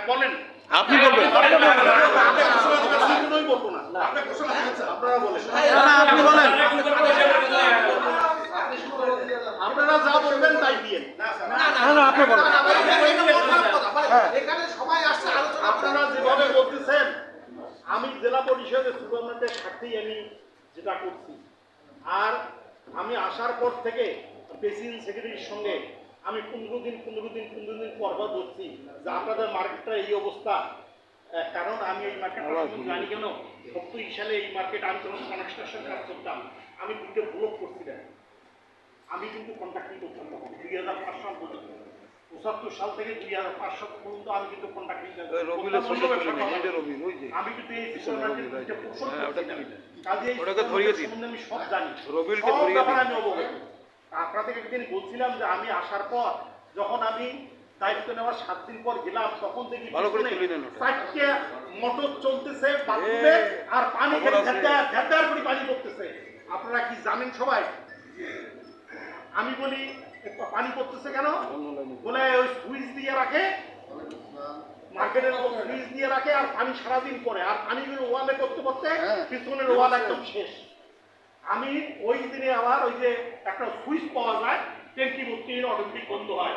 হ্যাঁ বলেন। আপনি বলবেন। শুধুই বলব না আপনারা বলেন। না, না, আপনি বলেন। আপনারা যা বলবেন তাই দিয়ে না না আপনি বলেন। এখানে সবাই আসছে আলোচনা আপনারা যেভাবে বলতেছেন আমি জেলা পরিষদের সুপারমেন্টের স্বার্থেই আমি যেটা করছি। আর আমি আসার পর থেকে প্রেসিডেন্ট সেক্রেটারির সঙ্গে আমি পনেরো দিন পনেরো দিন পনেরো দিন পর পর ধরছি যে আপনাদের মার্কেটটা এই অবস্থা। কারণ আমি এই সম্বন্ধে জানি কেন? সত্তর সালে এই মার্কেট আমি যখন কনস্ট্রাকশন কাজ করতাম আমি দুটো ব্লক করছিলাম আমি কিন্তু কন্ট্রাক্টিং করতাম তখন দুই হাজার পাঁচ সাল পর্যন্ত। পঁচাত্তর সাল থেকে দুই হাজার পাঁচ সাল পর্যন্ত আমি কিন্তু কন্ট্রাক্টিং। আমি কিন্তু এই হ্যাঁ। কাজে আমি সব জানি। আমি অবগত। আপনাদের একদিন বলছিলাম যে আমি আসার পর যখন আমি দায়িত্ব নেওয়ার সাত দিন পর গেলাম তখন দেখি। চারটে মোটর চলতেছে বাথরুমে আর পানি খবর করে পানি পড়তেছে। আপনারা কি জানেন সবাই? আমি বলি পানি পড়তেছে কেন? বলে ওই সুইচ দিয়ে রাখে। মার্কেটের ফ্রিজ দিয়ে রাখে আর পানি সারাদিন পরে আর পানিগুলো ওয়ালে করতে করতে পিছনের ওয়াল একদম শেষ। আমি ওই দিনে আবার ওই যে একটা সুইচ পাওয়া যায় টেঙ্কি ভর্তি, অটোমেটিক বন্ধ হয়।